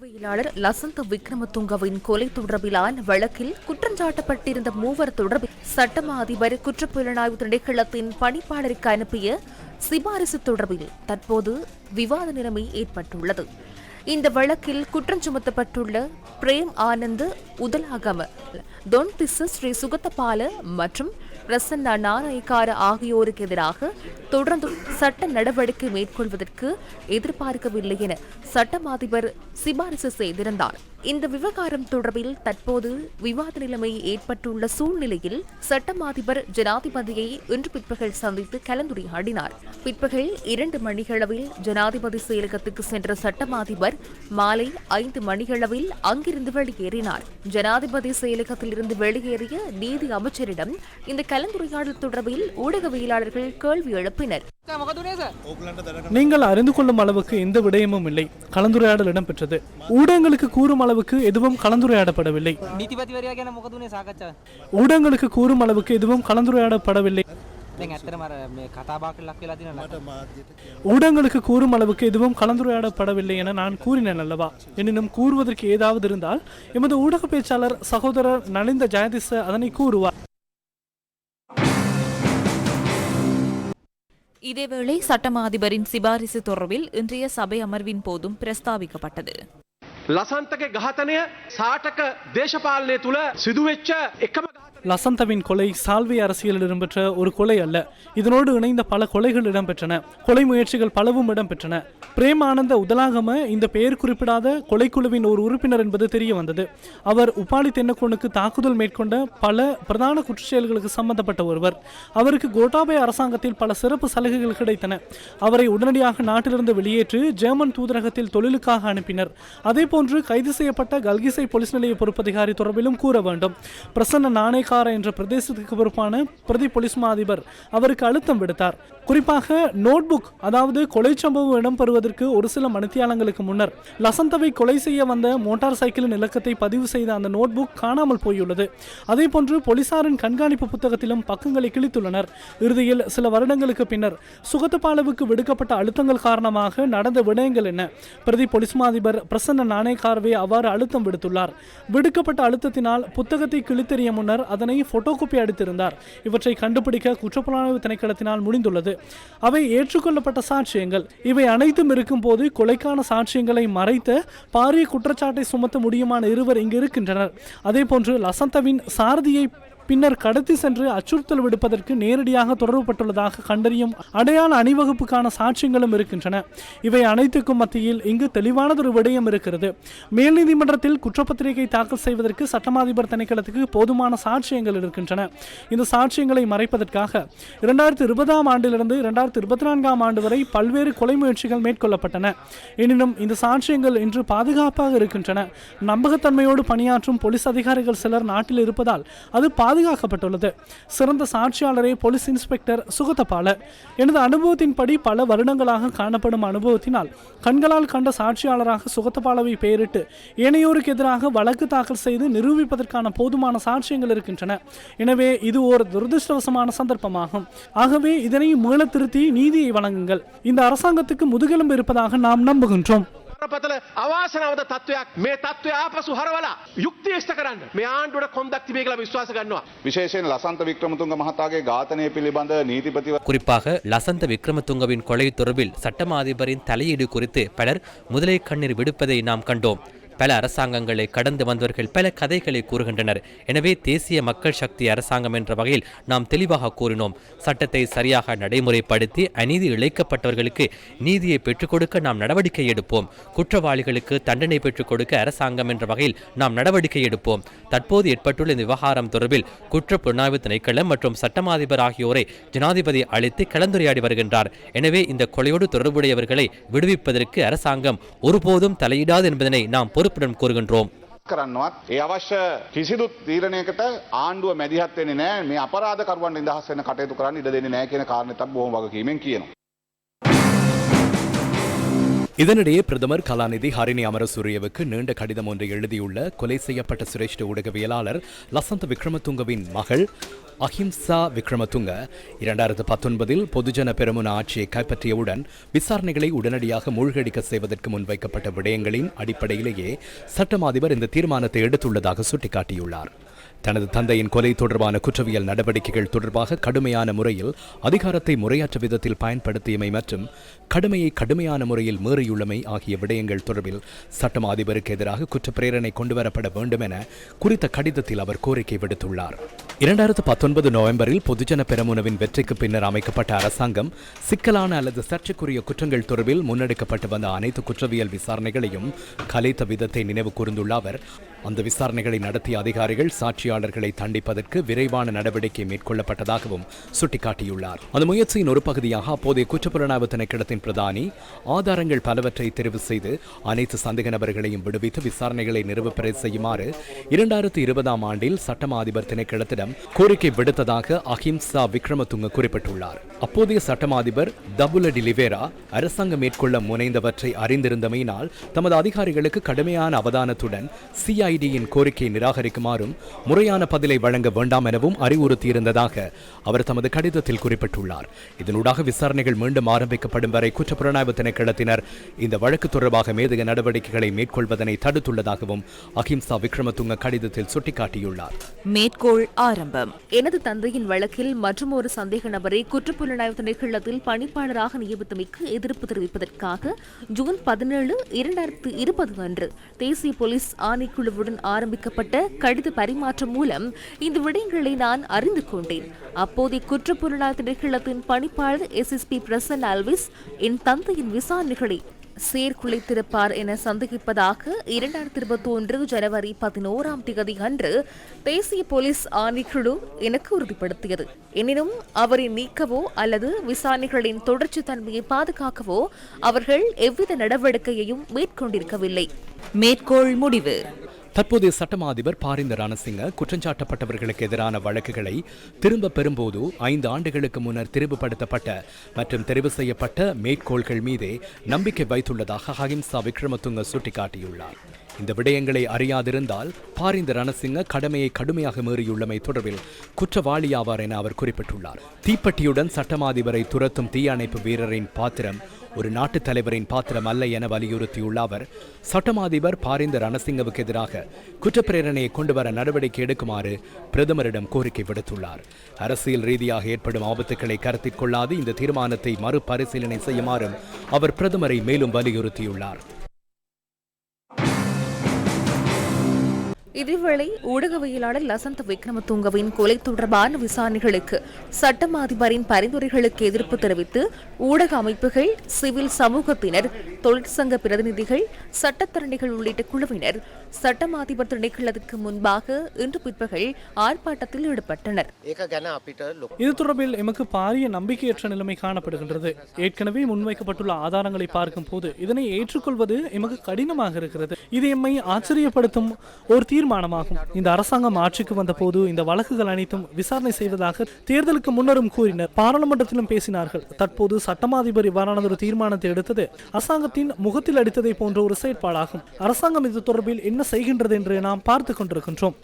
ஊடகவியலாளர் லசந்த விக்ரமதுங்கவின் கொலை தொடர்பிலான வழக்கில் குற்றஞ்சாட்டப்பட்டிருந்த மூவர் தொடர்பில் சட்டமா அதிபர் குற்றப்புலனாய்வு திணைக்களத்தின் பணிப்பாளருக்கு அனுப்பிய சிபாரிசு தொடர்பில் தற்போது விவாத நிலைமை ஏற்பட்டுள்ளது. இந்த வழக்கில் குற்றம் சுமத்தப்பட்டுள்ள பிரேம் ஆனந்த் உதலாகம தொன் திசு ஸ்ரீ சுகத்தபால மற்றும் பிரசன்னா நாராயக்கார ஆகியோருக்கு எதிராக தொடர்ந்து சட்ட நடவடிக்கை மேற்கொள்வதற்கு எதிர்பார்க்கவில்லை என சட்டமாதிபர் சிபாரிசு செய்திருந்தார். இந்த விவகாரம் தொடர்பில் தற்போது விவாத நிலைமை ஏற்பட்டுள்ள சூழ்நிலையில் சட்டம் அதிபர் ஜனாதிபதியை இன்று பிற்பகல் சந்தித்து கலந்துரையாடினார். பிற்பகல் இரண்டு மணிகளவில் ஜனாதிபதி செயலகத்துக்கு சென்ற சட்டம் அதிபர் மாலை ஐந்து மணிகளவில் அங்கிருந்து வெளியேறினார். ஜனாதிபதி செயலகத்திலிருந்து வெளியேறிய நீதி அமைச்சரிடம் இந்த கலந்துரையாடல் தொடர்பில் ஊடகவியலாளர்கள் கேள்வி எழுப்பினர். நீங்கள் அறிந்து கொள்ளும் அளவுக்கு எந்த விடயமும் இல்லை. கலந்துரையாடல் இடம்பெற்றது. ஊடகங்களுக்கு கூறும் அளவுக்கு எதுவும் கலந்துரையாடப்படவில்லை. ஊடகங்களுக்கு கூறும் அளவுக்கு எதுவும் கலந்துரையாடப்படவில்லை. ஊடகங்களுக்கு கூறும் அளவுக்கு எதுவும் கலந்துரையாடப்படவில்லை என நான் கூறினேன் அல்லவா? எனினும் கூறுவதற்கு ஏதாவது இருந்தால் எமது ஊடக பேச்சாளர் சகோதரர் நலிந்த ஜெயதிச அதனை கூறுவார். இதேவேளை சட்டமா அதிபரின் சிபாரிசு தொடர்பில் இன்றைய சபை அமர்வின் போதும் பிரஸ்தாபிக்கப்பட்டது ලසන්තගේ ඝාතනය සාටක දේශපාලනය තුළ සිදුවෙච්ච එකම ඝාතනය. லசந்தவின் கொலை சால்வை அரசியலில் இடம்பெற்ற ஒரு கொலை அல்ல இதனோடு இணைந்த பல கொலைகள் இடம்பெற்றன கொலை முயற்சிகள் பலவும் இடம்பெற்றன பிரேம் ஆனந்த உதலாகம இந்த பெயர் குறிப்பிடாத கொலைக்குழுவின் ஒரு உறுப்பினர் என்பது தெரிய வந்தது அவர் உப்பாலி தென்னக்கோனுக்கு தாக்குதல் மேற்கொண்ட பல பிரதான குற்றச்செயல்களுக்கு சம்பந்தப்பட்ட ஒருவர் அவருக்கு கோட்டாபய அரசாங்கத்தில் பல சிறப்பு சலுகைகள் கிடைத்தன அவரை உடனடியாக நாட்டிலிருந்து வெளியேற்றி ஜெர்மன் தூதரகத்தில் தொழிலுக்காக அனுப்பினர் அதேபோன்று கைது செய்யப்பட்ட கல்கிசை போலீஸ் நிலைய பொறுப்பதிகாரி தொடர்பிலும் கூற வேண்டும். பிரசன்ன நாணயக்கார என்ற பிரதேசத்துக்கு பொறுப்பான பிரதி போலீஸ் மா அதிபர் அவருக்கு அழுத்தம் விடுத்தார். குறிப்பாக நோட்புக் அதாவது கொலை சம்பவம் இடம்பெறுவதற்கு ஒரு சில மணித்தியாலங்களுக்கு முன்னர் லசந்தவை கொலை செய்ய வந்த மோட்டார் சைக்கிளின் இலக்கத்தை பதிவு செய்த அந்த நோட்புக் காணாமல் போயுள்ளது. அதே போன்று போலீசாரின் கண்காணிப்பு புத்தகத்திலும் பக்கங்களை கிழித்துள்ளனர். இறுதியில் சில வருடங்களுக்கு பின்னர் சுகத்தபாலவுக்கு விடுக்கப்பட்ட அழுத்தங்கள் காரணமாக நடந்த விடயங்கள் என்ன? பிரதி போலீஸ் மாதிபர் பிரசன்ன நாணய வினய் கார்வே அவ்வாறு அழுத்தம் விடுத்துள்ளார். விடுக்கப்பட்ட அழுத்தத்தினால் புத்தகத்தை கிழித்தெறிய முன்னர் அதனை போட்டோ போட்டோகாப்பி அடித்திருந்தார். இவற்றை கண்டுபிடிக்க குற்றப்புலனாய்வு திணைக்களத்தினால் முடிந்துள்ளது. அவை ஏற்றுக்கொள்ளப்பட்ட சாட்சியங்கள். இவை அனைத்தும் இருக்கும் போது கொலைக்கான சாட்சியங்களை மறைத்த பாரிய குற்றச்சாட்டை சுமத்த முடியுமான இருவர் இங்கு இருக்கின்றனர் அதேபோன்று லசந்தவின் சாரதியை பின்னர் கடத்தி சென்று அச்சுறுத்தல் விடுப்பதற்கு நேரடியாக தொடர்புபட்டுள்ளதாக கண்டறியும் அடையாள அணிவகுப்புக்கான சாட்சியங்களும் இருக்கின்றன. இவை அனைத்துக்கும் மத்தியில் இங்கு தெளிவானதொரு விடயம் இருக்கிறது. மேல் நீதிமன்றத்தில் குற்றப்பத்திரிகை தாக்கல் செய்வதற்கு சட்டமாதிபர் திணைக்களத்துக்கு போதுமான சாட்சியங்கள் இருக்கின்றன. இந்த சாட்சியங்களை மறைப்பதற்காக இரண்டாயிரத்தி இருபதாம் ஆண்டிலிருந்து இரண்டாயிரத்தி இருபத்தி நான்காம் ஆண்டு வரை பல்வேறு கொலை முயற்சிகள் மேற்கொள்ளப்பட்டன. எனினும் இந்த சாட்சியங்கள் இன்று பாதுகாப்பாக இருக்கின்றன. நம்பகத்தன்மையோடு பணியாற்றும் போலீஸ் அதிகாரிகள் சிலர் நாட்டில் இருப்பதால் அது பாதுகாக்கப்பட்டுள்ளது. சிறந்த சாட்சியாளரே போலீஸ் இன்ஸ்பெக்டர் சுகதபால எனது அனுபவத்தின்படி பல வருடங்களாக காணப்படும் அனுபவத்தினால் கண்களால் கண்ட சாட்சியாளராக சுகதபாலவை பெயரிட்டு ஏனையோருக்கு எதிராக வழக்கு தாக்கல் செய்து நிரூபிப்பதற்கான போதுமான சாட்சியங்கள் இருக்கின்றன. எனவே இது ஒரு துரதிருஷ்டவசமான சந்தர்ப்பமாகும். ஆகவே இதனை மீள திருத்தி நீதியை வழங்குங்கள். இந்த அரசாங்கத்துக்கு முதுகெலும்பு இருப்பதாக நாம் நம்புகின்றோம். බරපතල අවාසනාවද තත්ත්වයක් මේ තත්ත්වය ආපසු හරවලා යුක්ති ෂ්ට කරන්න මේ ආණ්ඩුවට කොන්දක් තිබේ කියලා විශ්වාස කරනවා. විශේෂයෙන් ලසන්ත වික්‍රමතුන්ග මහතාගේ ඝාතනය පිළිබඳ නීතිපතිව குறிப்பாக லசந்த விக்ரமதுங்கவின் கொலை தொடர்பில் சட்டமா அதிபரின் தலையீடு குறித்து பலர் முதலை கண்ணீர் விடுப்பதை நாம் கண்டோம் பல அரசாங்கங்களை கடந்து வந்தவர்கள் பல கதைகளை கூறுகின்றனர். எனவே தேசிய மக்கள் சக்தி அரசாங்கம் என்ற வகையில் நாம் தெளிவாக கூறினோம். சட்டத்தை சரியாக நடைமுறைப்படுத்தி அநீதி இழைக்கப்பட்டவர்களுக்கு நீதியை பெற்றுக் கொடுக்க நாம் நடவடிக்கை எடுப்போம். குற்றவாளிகளுக்கு தண்டனை பெற்றுக் கொடுக்க அரசாங்கம் என்ற வகையில் நாம் நடவடிக்கை எடுப்போம். தற்போது ஏற்பட்டுள்ள இந்த விவகாரம் தொடர்பில் குற்ற புலனாய்வு திணைக்களம் மற்றும் சட்டமாதிபர் ஆகியோரை ஜனாதிபதி அழைத்து கலந்துரையாடி வருகின்றார். எனவே இந்த கொலையோடு தொடர்புடையவர்களை விடுவிப்பதற்கு அரசாங்கம் ஒருபோதும் தலையிடாது என்பதனை நாம் பொறுப்பு பொறுப்புடன் கூறுகின்றோம் කරන්නවත් ඒ අවශ්‍ය කිසිදු තීරණයකට ආණ්ඩුව මැදිහත් වෙන්නේ නැහැ මේ අපරාධකරුවන් නිදහස් වෙන කටයුතු කරන්න ඉඩ දෙන්නේ නැහැ කියන කාරණේත් බොහොම වගකීමෙන් කියනවා. இதனிடையே பிரதமர் கலாநிதி ஹரிணி அமரசூரியவுக்கு நீண்ட கடிதம் ஒன்றை எழுதியுள்ள கொலை செய்யப்பட்ட சிரேஷ்ட ஊடகவியலாளர் லசந்த் விக்ரமதுங்கவின் மகள் அஹிம்சா விக்ரமதுங்க இரண்டாயிரத்து பத்தொன்பதில் பொதுஜன பெருமுன ஆட்சியை கைப்பற்றியவுடன் விசாரணைகளை உடனடியாக மூழ்கடிக்க செய்வதற்கு முன்வைக்கப்பட்ட விடயங்களின் அடிப்படையிலேயே சட்டம் அதிபர் இந்த தீர்மானத்தை எடுத்துள்ளதாக சுட்டிக்காட்டியுள்ளார். தனது தந்தையின் கொலை தொடர்பான குற்றவியல் நடவடிக்கைகள் தொடர்பாக கடுமையான முறையில் அதிகாரத்தை முறையற்ற விதத்தில் பயன்படுத்தியமை மற்றும் கடுமையை கடுமையான முறையில் மீறியுள்ளமை ஆகிய விடயங்கள் தொடர்பில் சட்டம் அதிபருக்கு எதிராக குற்றப்பிரேரணை கொண்டுவரப்பட வேண்டும் என குறித்த கடிதத்தில் அவர் கோரிக்கை விடுத்துள்ளார். இரண்டாயிரத்து பத்தொன்பது நவம்பரில் பொதுஜன பெரமுனவின் வெற்றிக்கு பின்னர் அமைக்கப்பட்ட அரசாங்கம் சிக்கலான அல்லது சர்ச்சைக்குரிய குற்றங்கள் தொடர்பில் முன்னெடுக்கப்பட்டு வந்த அனைத்து குற்றவியல் விசாரணைகளையும் கலைத்த விதத்தை நினைவு கூர்ந்துள்ள அவர் அந்த விசாரணைகளை நடத்திய அதிகாரிகள் சாட்சியாளர்களை தண்டிப்பதற்கு விரைவான நடவடிக்கை மேற்கொள்ளப்பட்டதாகவும் சுட்டிக்காட்டியுள்ளார். அந்த முயற்சியின் ஒரு பகுதியாக அப்போதைய குற்றப்புலனாய்வு திணைக்களத்தின் பிரதானி ஆதாரங்கள் பலவற்றை தெரிவு செய்து அனைத்து சந்தேக நபர்களையும் விடுவித்து விசாரணைகளை நிறுவப்பெற செய்யுமாறு இரண்டாயிரத்தி இருபதாம் ஆண்டில் சட்டமா அதிபர் திணைக்களத்திடம் கோரிக்கை விடுத்ததாக அஹிம்சா விக்ரமதுங்க குறிப்பிட்டுள்ளார். அப்போதைய சட்டமா அதிபர் தபுல டிலிவேரா அரசாங்கம் மேற்கொள்ள முனைந்தவற்றை அறிந்திருந்தமையினால் தமது அதிகாரிகளுக்கு கடுமையான அவதானத்துடன் சிஐ சிஐடியின் கோரிக்கையை நிராகரிக்குமாறும் முறையான பதிலை வழங்க வேண்டாம் எனவும் அறிவுறுத்தியிருந்ததாக அவர் தமது கடிதத்தில் குறிப்பிட்டுள்ளார். இதனூடாக விசாரணைகள் மீண்டும் ஆரம்பிக்கப்படும் வரை குற்றப்புலனாய்வு திணைக்களத்தினர் இந்த வழக்கு தொடர்பாக மேதக நடவடிக்கைகளை மேற்கொள்வதனை தடுத்துள்ளதாகவும் அஹிம்சா விக்ரமதுங்க கடிதத்தில் சுட்டிக்காட்டியுள்ளார். மேற்கோள் ஆரம்பம். எனது தந்தையின் வழக்கில் மற்றும் ஒரு சந்தேக நபரை குற்றப்புலனாய்வு திணைக்களத்தில் பணிப்பாளராக நியமித்தமைக்கு எதிர்ப்பு தெரிவிப்பதற்காக ஜூன் பதினேழு இரண்டாயிரத்து இருபது அன்று தேசிய போலீஸ் ஆணைக்குழுவுடன் ஆரம்பிக்கப்பட்ட கடித பரிமாற்றம் மூலம் இந்த விடயங்களை நான் அறிந்து கொண்டேன். அப்போதைய குற்றப்புலனாய்வு திணைக்களத்தின் பணிப்பாளர் எஸ்எஸ்பி பிரசன் அல்விஸ் என் தந்தையின் விசாரணைகளை சீர்குலைத்திருப்பார் என சந்தேகிப்பதாக இரண்டாயிரத்தி இருபத்தி ஒன்று ஜனவரி பதினோராம் தேதி அன்று தேசிய போலீஸ் ஆணைக்குழு எனக்கு உறுதிப்படுத்தியது. எனினும் அவரை நீக்கவோ அல்லது விசாரணைகளின் தொடர்ச்சி தன்மையை பாதுகாக்கவோ அவர்கள் எவ்வித நடவடிக்கையையும் மேற்கொண்டிருக்கவில்லை. மேற்கோள் முடிவு. தற்போதைய சட்டமா அதிபர் பாரிந்த ரணசிங்க குற்றஞ்சாட்டப்பட்டவர்களுக்கு எதிரான வழக்குகளை திரும்ப பெறும்போது ஐந்து ஆண்டுகளுக்கு முன்னர் திரும்பப்படுத்தப்பட்ட மற்றும் தெரிவு செய்யப்பட்ட மேற்கோள்கள் மீதே நம்பிக்கை வைத்துள்ளதாக அஹிம்சா விக்ரமதுங்க சுட்டிக்காட்டியுள்ளார். இந்த விடயங்களை அறியாதிருந்தால் பாரிந்த ரணசிங்க கடமையை கடுமையாக மீறியுள்ளமை தொடர்பில் குற்றவாளியாவார் என அவர் குறிப்பிட்டுள்ளார். தீப்பெட்டியுடன் சட்டமாதிபரை துரத்தும் தீயணைப்பு வீரரின் பாத்திரம் ஒரு நாட்டு தலைவரின் பாத்திரம் அல்ல என வலியுறுத்தியுள்ள அவர் சட்டமாதிபர் பாரிந்த ரணசிங்கவுக்கு எதிராக குற்றப்பிரேரணையை கொண்டுவர நடவடிக்கை எடுக்குமாறு பிரதமரிடம் கோரிக்கை விடுத்துள்ளார். அரசியல் ரீதியாக ஏற்படும் ஆபத்துக்களை கருத்தில் கொள்ளாது இந்த தீர்மானத்தை மறுபரிசீலனை செய்யுமாறும் அவர் பிரதமரை மேலும் வலியுறுத்தியுள்ளார். இதேவேளை ஊடகவியலாளர் லசந்த் விக்ரமதுங்கவின் கொலை தொடர்பான விசாரணைகளுக்கு சட்டம் அதிபரின் பரிந்துரைகளுக்கு எதிர்ப்பு தெரிவித்து ஊடக அமைப்புகள் சிவில் சமூகத்தினர் தொழிற்சங்க பிரதிநிதிகள் சட்டத்தரணிகள் உள்ளிட்ட குழுவினர் சட்டம் அதிபர் திணைக்களத்துக்கு முன்பாக இன்று பிற்பகல் ஆர்ப்பாட்டத்தில் ஈடுபட்டனர். இது தொடர்பில் எமக்கு பாரிய நம்பிக்கையற்ற நிலைமை காணப்படுகின்றது. ஏற்கனவே முன்வைக்கப்பட்டுள்ள ஆதாரங்களை பார்க்கும் போது இதனை ஏற்றுக்கொள்வது எமக்கு கடினமாக இருக்கிறது. இது எம்மை ஆச்சரியப்படுத்தும் ஒரு தீர்மானம் தீர்மானமாகும். இந்த அரசாங்கம் ஆட்சிக்கு வந்தபோது இந்த வழக்குகள் அனைத்தும் விசாரணை செய்வதாக தேர்தலுக்கு முன்னரும் கூறினர். பாராளுமன்றத்திலும் பேசினார்கள். தற்போது சட்டமாதிபர் இவ்வாறான ஒரு தீர்மானத்தை எடுத்தது. அரசாங்கத்தின் முகத்தில் அடித்ததை போன்ற ஒரு செயற்பாடாகும். அரசாங்கம் இது தொடர்பில் என்ன செய்கின்றது என்று நாம் பார்த்து கொண்டிருக்கின்றோம்.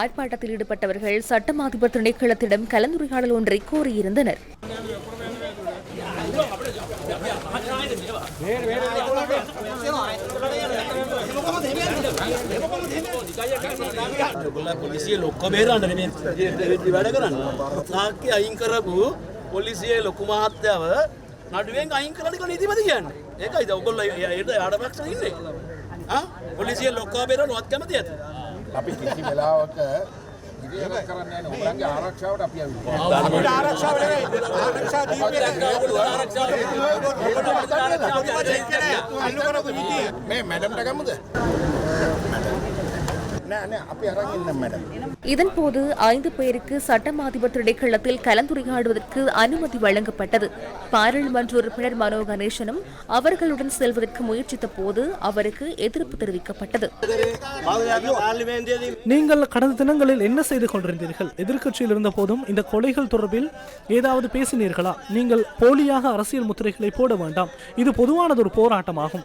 ஆர்ப்பாட்டத்தில் ஈடுபட்டவர்கள் சட்டமாதிபர் திணைக்களத்திடம் கலந்துரையாடல் ஒன்றை கோரியிருந்தனர் வேறு. ගොල්ලා පොලිසිය ලොක්ක බේරන්න නෙමෙයි වැඩ කරන්න සාක්කි අයින් කරපු පොලිසියේ ලොකු මහත්තයව නඩුවෙන් අයින් කරලා ටික නීතිපති කියන්නේ ඒකයි ඔයගොල්ලෝ ඒකට ආඩපක්ෂ ඉන්නේ ආ පොලිසිය ලොක්ක බේරනවත් කැමති ඇති අපි කිසි වෙලාවක කරන්නේ ආරක්ෂාවට අපි ආරක්ෂාවට මේ මැඩම්ට ගමුද இதன்போது ஐந்து பேருக்கு சட்டம் அதிபர் திணைக்களத்தில் கலந்துரையாடுவதற்கு அனுமதி வழங்கப்பட்டது. பாராளுமன்ற உறுப்பினர் மனோ கணேசனும் அவர்களுடன் செல்வதற்கு முயற்சித்த போது அவருக்கு எதிர்ப்பு தெரிவிக்கப்பட்டது. நீங்கள் கடந்த தினங்களில் என்ன செய்து கொண்டிருந்தீர்கள்? எதிர்க்கட்சியில் இருந்த போதும் இந்த கொலைகள் தொடர்பில் ஏதாவது பேசினீர்களா? நீங்கள் போலியாக அரசியல் முத்திரைகளை போட வேண்டாம். இது பொதுவானது ஒரு போராட்டமாகும்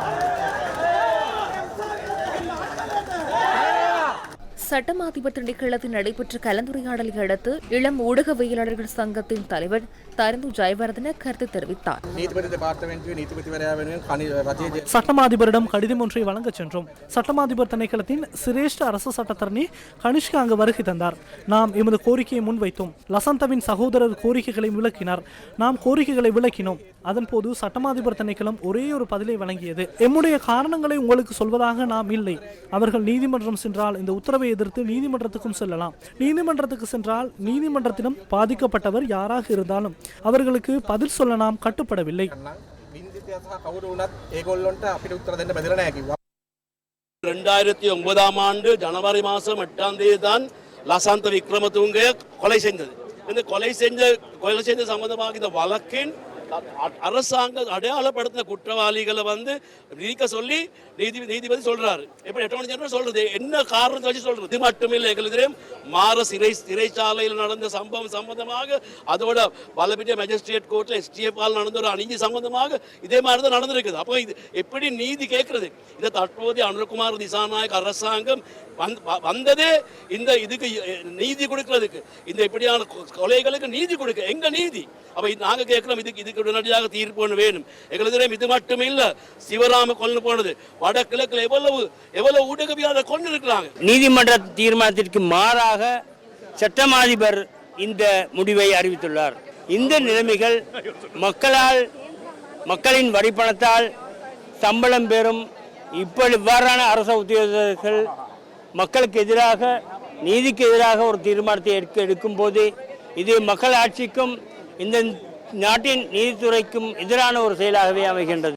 சட்டமாதிபர் திணைக்களத்தில் நடைபெற்ற கலந்துரையாடலை அடுத்து இளம் ஊடகவியலாளர்கள் சங்கத்தின் தலைவர் தருந்து ஜெயவர்தன கருத்து தெரிவித்தார். சட்டமாதிபரிடம் கடிதம் ஒன்றை வழங்க சென்றோம். சட்டமாதிபர் திணைக்களத்தின் சிரேஷ்ட அரசு சட்டத்தரணி கனிஷ்கா அங்கு வருகை தந்தார். நாம் எமது கோரிக்கையை முன்வைத்தோம். லசந்தவின் சகோதரர் கோரிக்கைகளை விளக்கினார். நாம் கோரிக்கைகளை விளக்கினோம். அதன்போது சட்டமாதிபர் திணைக்களம் ஒரே ஒரு பதிலை வழங்கியது. எம்முடைய காரணங்களை உங்களுக்கு சொல்வதாக நாம் இல்லை. அவர்கள் நீதிமன்றம் சென்றால் இந்த உத்தரவை எதிர்த்து நீதிமன்றத்துக்கும் செல்லலாம். நீதிமன்றத்துக்கு சென்றால் நீதிமன்றத்திடம் பாதிக்கப்பட்டவர் யாராக இருந்தாலும் அவர்களுக்கு பதில் சொல்ல நாம் கட்டுப்படவில்லை. ரெண்டாயிரத்தி ஒன்பதாம் ஆண்டு ஜனவரி மாதம் எட்டாம் தேதி தான் லசாந்த விக்ரமதுங்க கொலை செஞ்சது. இந்த கொலை செஞ்ச கொலை செஞ்ச சம்பந்தமாக இந்த வழக்கின் அரசாங்கம் அரசாங்க அடையாளப்படுத்தின குற்றவாளிகளை வந்து நீக்க சொல்லி நீதி நீதிபதி சொல்றாரு. எப்படி எட்டு மணி சொல்றது? என்ன காரணத்தை வச்சு சொல்றது? இது மட்டுமில்லை எங்களுக்கு தெரியும் மாற சிறை சிறைச்சாலையில் நடந்த சம்பவம் சம்பந்தமாக அதோட வலபிட்டிய மேஜிஸ்ட்ரேட் கோர்ட்ல எஸ்டிஎஃப் நடந்த ஒரு அணிஞ்சு சம்பந்தமாக இதே மாதிரி தான் நடந்திருக்குது. அப்போ இது எப்படி நீதி கேட்கறது? இதை தற்போதைய அனுர்குமார் திசாநாயக் அரசாங்கம் வந்ததே இந்த இதுக்கு நீதி கொடுக்கிறதுக்கு. இந்த இப்படியான கொ- கொலைகளுக்கு நீதி கொடுக்க எங்க நீதி? அப்ப நாங்க கேட்கிறோம் இதுக்கு இதுக்கு உடனடியாக தீர்ப்பு வேணும். எங்களுக்கு இது மட்டும் இல்ல சிவராம கொண்டு போனது. வடகிழக்குல எவ்வளவு எவ்வளவு ஊடகவியாளர் கொண்டு இருக்கிறாங்க. நீதிமன்ற தீர்மானத்திற்கு மாறாக சட்டமாதிபர் இந்த முடிவை அறிவித்துள்ளார். இந்த நிலைமைகள் மக்களால் மக்களின் வரிப்பணத்தால் சம்பளம் பெறும். இப்படி இவ்வாறான அரச உத்தியோகர்கள் மக்களுக்கு எதிராக நீதிக்கு எதிராக ஒரு தீர்மானத்தை எடுக்க எடுக்கும் போது இது மக்கள் ஆட்சிக்கும் இந்த நாட்டின் நீதித்துறைக்கும் எதிரான ஒரு செயலாகவே அமைகின்றது.